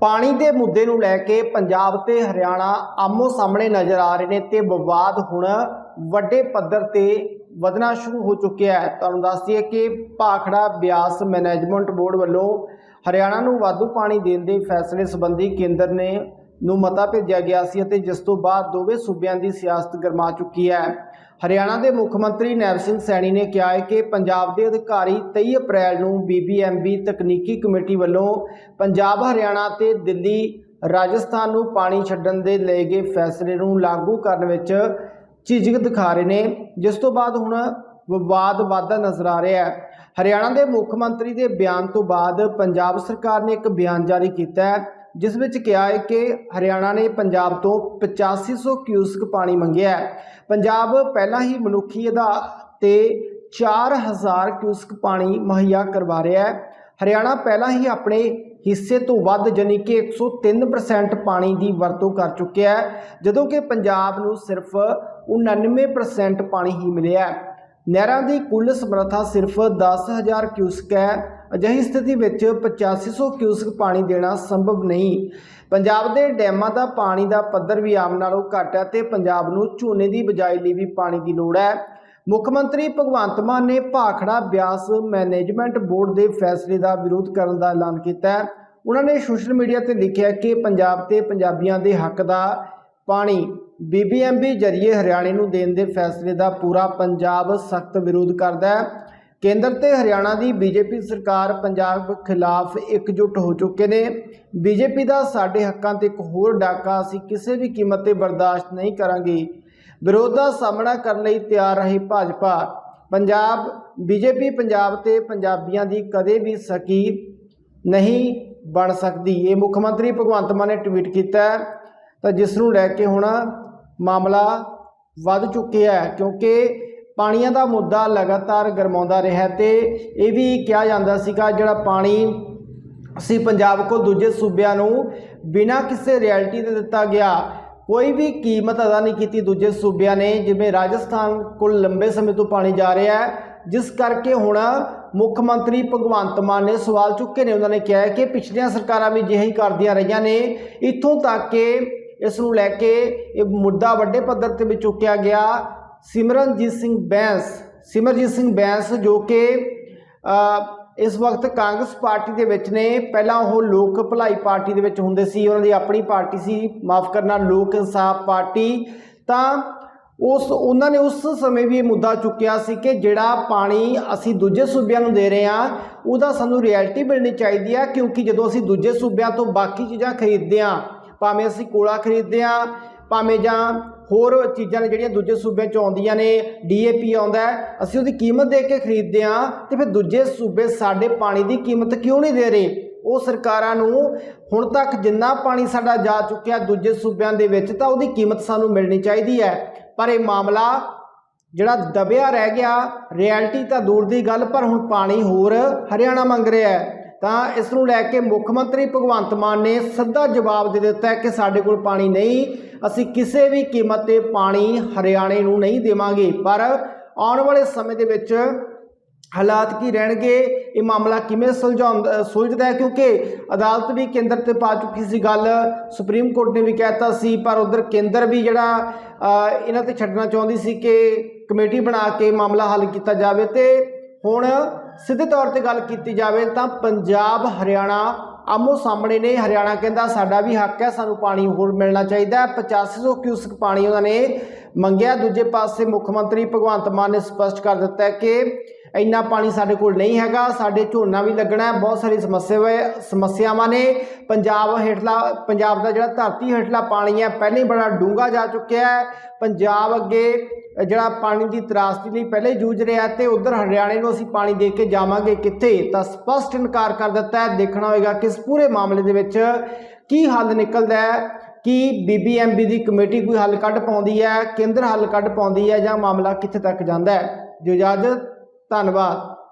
ਪਾਣੀ ਦੇ ਮੁੱਦੇ ਨੂੰ ਲੈ ਕੇ ਪੰਜਾਬ ਤੇ ਹਰਿਆਣਾ ਆਮੋ ਸਾਹਮਣੇ ਨਜ਼ਰ ਆ ਰਹੇ ਨੇ ਤੇ ਵਿਵਾਦ ਹੁਣ ਵੱਡੇ ਪੱਧਰ ਤੇ ਵਧਣਾ ਸ਼ੁਰੂ ਹੋ ਚੁੱਕਿਆ ਹੈ। ਤੁਹਾਨੂੰ ਦੱਸ ਦਈਏ ਕਿ ਭਾਖੜਾ ਬਿਆਸ ਮੈਨੇਜਮੈਂਟ ਬੋਰਡ ਵੱਲੋਂ ਹਰਿਆਣਾ ਨੂੰ ਵਾਧੂ ਪਾਣੀ ਦੇਣ ਦੇ ਫੈਸਲੇ ਸੰਬੰਧੀ ਕੇਂਦਰ ਨੇ ਨੂੰ ਮਤਾ ਭੇਜਿਆ ਗਿਆ ਸੀ ਅਤੇ ਜਿਸ ਤੋਂ ਬਾਅਦ ਦੋਵੇਂ ਸੂਬਿਆਂ ਦੀ ਸਿਆਸਤ ਗਰਮਾ ਚੁੱਕੀ ਹੈ। ਹਰਿਆਣਾ ਦੇ ਮੁੱਖ ਮੰਤਰੀ ਨੈਬ ਸਿੰਘ ਸੈਣੀ ਨੇ ਕਿਹਾ ਹੈ ਕਿ ਪੰਜਾਬ ਦੇ ਅਧਿਕਾਰੀ 23 ਅਪ੍ਰੈਲ ਨੂੰ ਬੀਬੀਐਮਬੀ ਤਕਨੀਕੀ ਕਮੇਟੀ ਵੱਲੋਂ ਪੰਜਾਬ, ਹਰਿਆਣਾ ਤੇ ਦਿੱਲੀ, ਰਾਜਸਥਾਨ ਨੂੰ ਪਾਣੀ ਛੱਡਣ ਦੇ ਲਏ ਗਏ ਫੈਸਲੇ ਨੂੰ ਲਾਗੂ ਕਰਨ ਵਿੱਚ ਝਿਜਕ ਦਿਖਾ ਰਹੇ ਨੇ, ਜਿਸ ਤੋਂ ਬਾਅਦ ਹੁਣ ਵਿਵਾਦ ਵਧਦਾ ਨਜ਼ਰ ਆ ਰਿਹਾ ਹੈ। ਹਰਿਆਣਾ ਦੇ ਮੁੱਖ ਮੰਤਰੀ ਦੇ ਬਿਆਨ ਤੋਂ ਬਾਅਦ ਪੰਜਾਬ ਸਰਕਾਰ ਨੇ ਇੱਕ ਬਿਆਨ ਜਾਰੀ ਕੀਤਾ ਹੈ ਜਿਸ ਵਿੱਚ ਕਿਹਾ ਹੈ ਕਿ ਹਰਿਆਣਾ ਨੇ ਪੰਜਾਬ ਤੋਂ 8500 ਕਿਊਸਕ ਪਾਣੀ ਮੰਗਿਆ ਹੈ। ਪੰਜਾਬ ਪਹਿਲਾਂ ਹੀ ਮਨੁੱਖੀ ਆਧਾਰ ਤੇ 4000 ਕਿਊਸਕ ਪਾਣੀ ਮੁਹੱਈਆ ਕਰਵਾ ਰਿਹਾ ਹੈ। ਹਰਿਆਣਾ ਪਹਿਲਾਂ ਹੀ ਆਪਣੇ ਹਿੱਸੇ ਤੋਂ ਵੱਧ ਜਾਣੀ ਕਿ 103% ਪਾਣੀ ਦੀ ਵਰਤੋਂ ਕਰ ਚੁੱਕਿਆ ਹੈ, ਜਦੋਂ ਕਿ ਪੰਜਾਬ ਨੂੰ ਸਿਰਫ 99% ਪਾਣੀ ਹੀ ਮਿਲਿਆ ਹੈ। ਨਹਿਰਾਂ ਦੀ ਕੁੱਲ ਸਮਰੱਥਾ ਸਿਰਫ 10000 ਕਿਊਸਕ ਹੈ। ਅਜਿਹੀ ਸਥਿਤੀ ਵਿੱਚ 8500 ਕਿਊਸਕ ਪਾਣੀ ਦੇਣਾ ਸੰਭਵ ਨਹੀਂ। ਪੰਜਾਬ ਦੇ ਡੈਮਾਂ ਦਾ ਪਾਣੀ ਦਾ ਪੱਧਰ ਵੀ ਆਮ ਨਾਲੋਂ ਘੱਟ ਹੈ ਤੇ ਪੰਜਾਬ ਨੂੰ ਝੋਨੇ ਦੀ ਬਿਜਾਈ ਲਈ ਵੀ ਪਾਣੀ ਦੀ ਲੋੜ ਹੈ। ਮੁੱਖ ਮੰਤਰੀ ਭਗਵੰਤ ਮਾਨ ਨੇ ਭਾਖੜਾ ਬਿਆਸ ਮੈਨੇਜਮੈਂਟ ਬੋਰਡ ਦੇ ਫੈਸਲੇ ਦਾ ਵਿਰੋਧ ਕਰਨ ਦਾ ਐਲਾਨ ਕੀਤਾ ਹੈ। ਉਹਨਾਂ ਨੇ ਸੋਸ਼ਲ ਮੀਡੀਆ ਤੇ ਲਿਖਿਆ ਕਿ ਪੰਜਾਬ ਤੇ ਪੰਜਾਬੀਆਂ ਦੇ ਹੱਕ ਦਾ ਪਾਣੀ ਬੀਬੀਐਮਬੀ ਜਰੀਏ ਹਰਿਆਣੇ ਨੂੰ ਦੇਣ ਦੇ ਫੈਸਲੇ ਦਾ ਪੂਰਾ ਪੰਜਾਬ ਸਖਤ ਵਿਰੋਧ ਕਰਦਾ ਹੈ। ਕੇਂਦਰ ਤੇ ਹਰਿਆਣਾ ਦੀ ਬੀਜੇਪੀ ਸਰਕਾਰ ਪੰਜਾਬ ਖਿਲਾਫ ਇਕਜੁੱਟ ਹੋ ਚੁੱਕੇ ਨੇ। ਬੀਜੇਪੀ ਦਾ ਸਾਡੇ ਹੱਕਾਂ ਤੇ ਇੱਕ ਹੋਰ ਡਾਕਾ ਅਸੀਂ ਕਿਸੇ ਵੀ ਕੀਮਤ ਤੇ ਬਰਦਾਸ਼ਤ ਨਹੀਂ ਕਰਾਂਗੇ। ਵਿਰੋਧ ਦਾ ਸਾਹਮਣਾ ਕਰਨ ਲਈ ਤਿਆਰ ਰਹੀ ਭਾਜਪਾ। ਪੰਜਾਬ, ਬੀਜੇਪੀ ਪੰਜਾਬ ਤੇ ਪੰਜਾਬੀਆਂ ਦੀ ਕਦੇ ਵੀ ਸਕੀ ਨਹੀਂ ਬਣ ਸਕਦੀ। ਇਹ ਮੁੱਖ ਮੰਤਰੀ ਭਗਵੰਤ ਮਾਨ ਨੇ ਟਵੀਟ ਕੀਤਾ ਤਾਂ ਜਿਸ ਨੂੰ ਲੈ ਕੇ ਹੁਣ ਮਾਮਲਾ ਵੱਧ ਚੁੱਕਿਆ ਹੈ, ਕਿਉਂਕਿ ਪਾਣੀਆਂ ਦਾ ਮੁੱਦਾ ਲਗਾਤਾਰ ਗਰਮਾਉਂਦਾ ਰਿਹਾ ਤੇ ਇਹ ਵੀ ਕਿਹਾ ਜਾਂਦਾ ਸੀਗਾ ਜਿਹੜਾ ਪਾਣੀ ਅਸੀਂ ਪੰਜਾਬ ਕੋਲ ਦੂਜੇ ਸੂਬਿਆਂ ਨੂੰ ਬਿਨਾਂ ਕਿਸੇ ਰਿਐਲਿਟੀ ਦੇ ਦਿੱਤਾ ਗਿਆ, ਕੋਈ ਵੀ ਕੀਮਤ ਅਦਾ ਨਹੀਂ ਕੀਤੀ ਦੂਜੇ ਸੂਬਿਆਂ ਨੇ, ਜਿਵੇਂ ਰਾਜਸਥਾਨ ਕੋਲ ਲੰਬੇ ਸਮੇਂ ਤੋਂ ਪਾਣੀ ਜਾ ਰਿਹਾ ਹੈ, ਜਿਸ ਕਰਕੇ ਹੁਣ ਮੁੱਖ ਮੰਤਰੀ ਭਗਵੰਤ ਮਾਨ ਨੇ ਸਵਾਲ ਚੁੱਕੇ ਨੇ, ਉਹਨਾਂ ਨੇ ਕਿਹਾ ਹੈ ਕਿ ਪਿਛਲੀਆਂ ਸਰਕਾਰਾਂ ਵੀ ਜਿਹੀ ਕਰਦੀਆਂ ਰਹੀਆਂ ਨੇ, ਇੱਥੋਂ ਤੱਕ ਕਿ ਇਸ ਨੂੰ ਲੈ ਕੇ ਇਹ ਮੁੱਦਾ ਵੱਡੇ ਪੱਧਰ ਤੇ ਵੀ ਚੁੱਕਿਆ ਗਿਆ ਸਿਮਰਨਜੀਤ ਸਿੰਘ ਬੈਂਸ ਸਿਮਰਜੀਤ ਸਿੰਘ ਬੈਂਸ ਜੋ ਕਿ ਇਸ ਵਕਤ ਕਾਂਗਰਸ ਪਾਰਟੀ ਦੇ ਵਿੱਚ ਨੇ। ਪਹਿਲਾਂ ਉਹ ਲੋਕ ਭਲਾਈ ਪਾਰਟੀ ਦੇ ਵਿੱਚ ਹੁੰਦੇ ਸੀ, ਉਹਨਾਂ ਦੀ ਆਪਣੀ ਪਾਰਟੀ ਸੀ, ਮਾਫ ਕਰਨਾ, ਲੋਕ ਇਨਸਾਫ ਪਾਰਟੀ। ਤਾਂ ਉਸ, ਉਹਨਾਂ ਨੇ ਉਸ ਸਮੇਂ ਵੀ ਇਹ ਮੁੱਦਾ ਚੁੱਕਿਆ ਸੀ ਕਿ ਜਿਹੜਾ ਪਾਣੀ ਅਸੀਂ ਦੂਜੇ ਸੂਬਿਆਂ ਨੂੰ ਦੇ ਰਹੇ ਹਾਂ, ਉਹਦਾ ਸਾਨੂੰ ਰਿਐਲਿਟੀ ਮਿਲਣੀ ਚਾਹੀਦੀ ਹੈ, ਕਿਉਂਕਿ ਜਦੋਂ ਅਸੀਂ ਦੂਜੇ ਸੂਬਿਆਂ ਤੋਂ ਬਾਕੀ ਚੀਜ਼ਾਂ ਖਰੀਦਦੇ ਹਾਂ, ਭਾਵੇਂ ਅਸੀਂ ਕੋਲਾ ਖਰੀਦਦੇ ਹਾਂ ਭਾਵੇਂ ਜਾਂ ਹੋਰ ਚੀਜ਼ਾਂ ਨੇ ਜਿਹੜੀਆਂ ਦੂਜੇ ਸੂਬਿਆਂ ਚੋਂ ਆਉਂਦੀਆਂ ਨੇ ਡੀਏਪੀ ਆਉਂਦਾ ਅਸੀਂ ਉਹਦੀ ਕੀਮਤ ਦੇ ਕੇ ਖਰੀਦਦੇ ਹਾਂ ਤੇ ਫਿਰ ਦੂਜੇ ਸੂਬੇ ਸਾਡੇ ਪਾਣੀ ਦੀ ਕੀਮਤ ਕਿਉਂ ਨਹੀਂ ਦੇ ਰਹੇ? ਉਹ ਸਰਕਾਰਾਂ ਨੂੰ ਹੁਣ ਤੱਕ ਜਿੰਨਾ ਪਾਣੀ ਸਾਡਾ ਜਾ ਚੁੱਕਿਆ ਦੂਜੇ ਸੂਬਿਆਂ ਦੇ ਵਿੱਚ ਤਾਂ ਉਹਦੀ ਕੀਮਤ ਸਾਨੂੰ ਮਿਲਣੀ ਚਾਹੀਦੀ ਹੈ। ਪਰ ਇਹ ਮਾਮਲਾ ਜਿਹੜਾ ਦਬਿਆ ਰਹਿ ਗਿਆ ਰਿਐਲਿਟੀ ਤਾਂ ਦੂਰ ਦੀ ਗੱਲ, ਪਰ ਹੁਣ ਪਾਣੀ ਹੋਰ ਹਰਿਆਣਾ ਮੰਗ ਰਿਹਾ ਹੈ। ਤਾਂ ਇਸ ਨੂੰ ਲੈ ਕੇ ਮੁੱਖ ਮੰਤਰੀ ਭਗਵੰਤ ਮਾਨ ਨੇ ਸਿੱਧਾ ਜਵਾਬ ਦੇ ਦਿੱਤਾ ਕਿ ਸਾਡੇ ਕੋਲ ਪਾਣੀ ਨਹੀਂ, ਅਸੀਂ ਕਿਸੇ ਵੀ ਕੀਮਤ ਤੇ ਪਾਣੀ ਹਰਿਆਣੇ ਨੂੰ ਨਹੀਂ ਦੇਵਾਂਗੇ। ਪਰ ਆਉਣ ਵਾਲੇ ਸਮੇਂ ਦੇ ਵਿੱਚ ਹਾਲਾਤ ਕੀ ਰਹਿਣਗੇ, ਇਹ ਮਾਮਲਾ ਕਿਵੇਂ ਸੁਲਝਾਉਂਦਾ ਸੁਲਝਦਾ ਹੈ? ਕਿਉਂਕਿ ਅਦਾਲਤ ਵੀ ਕੇਂਦਰ ਤੇ ਪਾ ਚੁੱਕੀ ਸੀ ਗੱਲ, ਸੁਪਰੀਮ ਕੋਰਟ ਨੇ ਵੀ ਕਹਿਤਾ ਸੀ, ਪਰ ਉਧਰ ਕੇਂਦਰ ਵੀ ਜਿਹੜਾ ਇਹਨਾਂ ਤੇ ਛੱਡਣਾ ਚਾਹੁੰਦੀ ਸੀ ਕਿ ਕਮੇਟੀ ਬਣਾ ਕੇ ਮਾਮਲਾ ਹੱਲ ਕੀਤਾ ਜਾਵੇ ਤੇ ਹੁਣ ਸਿੱਧੇ ਤੌਰ ਤੇ ਗੱਲ ਕੀਤੀ ਜਾਵੇ ਤਾਂ ਪੰਜਾਬ, ਹਰਿਆਣਾ ਆਮੋ ਸਾਹਮਣੇ ਨੇ। ਹਰਿਆਣਾ ਕਹਿੰਦਾ, ਸਾਡਾ ਵੀ ਹੱਕ ਹੈ, ਸਾਨੂੰ ਪਾਣੀ ਹੋਰ ਮਿਲਣਾ ਚਾਹੀਦਾ ਹੈ। 8500 ਕਿਊਸਕ ਪਾਣੀ ਉਹਨਾਂ ਨੇ ਮੰਗਿਆ। ਦੂਜੇ ਪਾਸੇ ਮੁੱਖ ਮੰਤਰੀ ਭਗਵੰਤ ਮਾਨ ਨੇ ਸਪਸ਼ਟ ਕਰ ਦਿੱਤਾ ਕਿ ਇੰਨਾ ਪਾਣੀ ਸਾਡੇ ਕੋਲ ਨਹੀਂ ਹੈਗਾ, ਸਾਡੇ ਝੋਨਾ ਵੀ ਲੱਗਣਾ ਹੈ, ਬਹੁਤ ਸਾਰੀ ਸਮੱਸਿਆ ਸਮੱਸਿਆਵਾਂ ਨੇ। ਪੰਜਾਬ ਹੇਠਲਾ, ਪੰਜਾਬ ਦਾ ਜਿਹੜਾ ਧਰਤੀ ਹੇਠਲਾ ਪਾਣੀ ਹੈ, ਪਹਿਲਾਂ ਹੀ ਬੜਾ ਡੂੰਘਾ ਜਾ ਚੁੱਕਿਆ ਹੈ। ਪੰਜਾਬ ਅੱਗੇ ਜਿਹੜਾ ਪਾਣੀ ਦੀ ਤਰਾਸਦੀ ਲਈ ਪਹਿਲੇ ਜੂਝ ਰਿਹਾ ਤੇ ਉਧਰ ਹਰਿਆਣੇ ਨੂੰ ਅਸੀਂ ਪਾਣੀ ਦੇ ਕੇ ਜਾਵਾਂਗੇ ਕਿੱਥੇ? ਤਾਂ ਸਪਸ਼ਟ ਇਨਕਾਰ ਕਰ ਦਿੱਤਾ ਹੈ। ਦੇਖਣਾ ਹੋਏਗਾ ਕਿ ਇਸ ਪੂਰੇ ਮਾਮਲੇ ਦੇ ਵਿੱਚ ਕੀ ਹੱਲ ਨਿਕਲਦਾ ਹੈ, ਕਿ ਬੀਬੀਐਮਬੀ ਦੀ ਕਮੇਟੀ ਕੋਈ ਹੱਲ ਕੱਢ ਪਾਉਂਦੀ ਹੈ, ਕੇਂਦਰ ਹੱਲ ਕੱਢ ਪਾਉਂਦੀ ਹੈ ਜਾਂ ਮਾਮਲਾ ਕਿੱਥੇ ਤੱਕ ਜਾਂਦਾ ਹੈ। ਜੋ ਇਜਾਜ਼ਤ, ਧੰਨਵਾਦ।